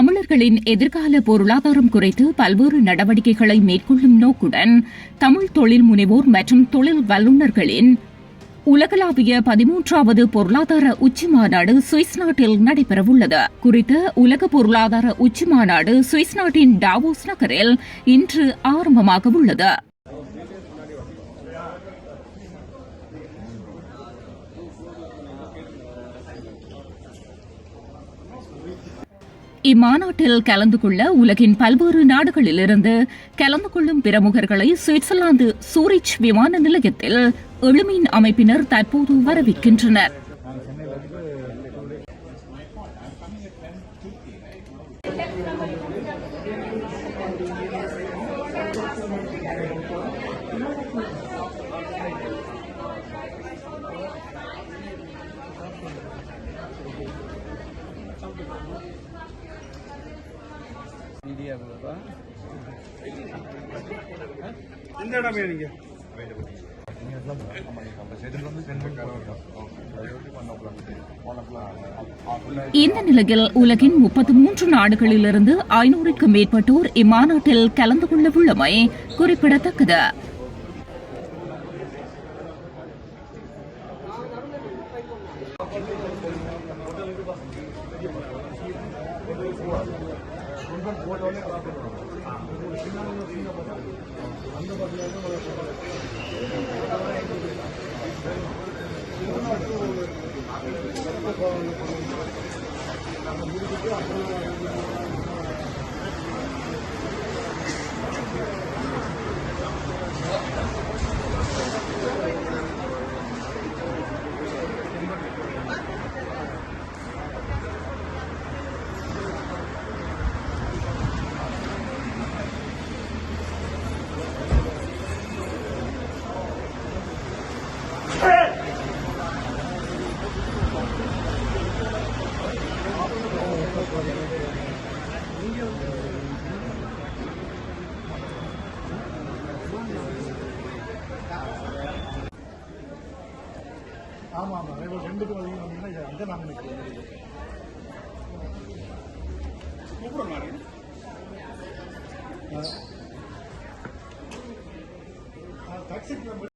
தமிழர்களின் எதிர்கால பொருளாதாரம் குறித்து பல்வேறு நடவடிக்கைகளை மேற்கொள்ளும் நோக்குடன் தமிழ் தொழில் முனைவோர் மற்றும் தொழில் வல்லுநர்களின் உலகளாவிய பதிமூன்றாவது பொருளாதார உச்சி மாநாடு சுவிஸ் நாட்டில் நடைபெறவுள்ளது. குறித்த உலக பொருளாதார உச்சி மாநாடு சுவிஸ் நாட்டின் டாவோஸ் நகரில் இன்று ஆரம்பமாக உள்ளது இம்மாநாட்டில் கலந்து கொள்ள உலகின் பல்வேறு நாடுகளிலிருந்து கலந்து கொள்ளும் பிரமுகர்களை சுவிட்சர்லாந்து சூரிச் விமான நிலையத்தில் எழுமின் அமைப்பினர் தற்போது வரவேற்கின்றனர். எந்த இடமே நீங்க இந்த நிலையில் உலகின் முப்பத்து மூன்று நாடுகளிலிருந்து ஐநூறுக்கும் மேற்பட்டோர் இம்மாநாட்டில் கலந்து கொள்ள உள்ளமை குறிப்பிடத்தக்கது. కొంచెం ఫోటోలే అందుబాటులో అప్పుడు ஆமா ஆமா. இவர் ரெண்டுக்கு வழியும் வந்தீங்கன்னா அங்கே நாம நிற்கிறோம் டாக்ஸி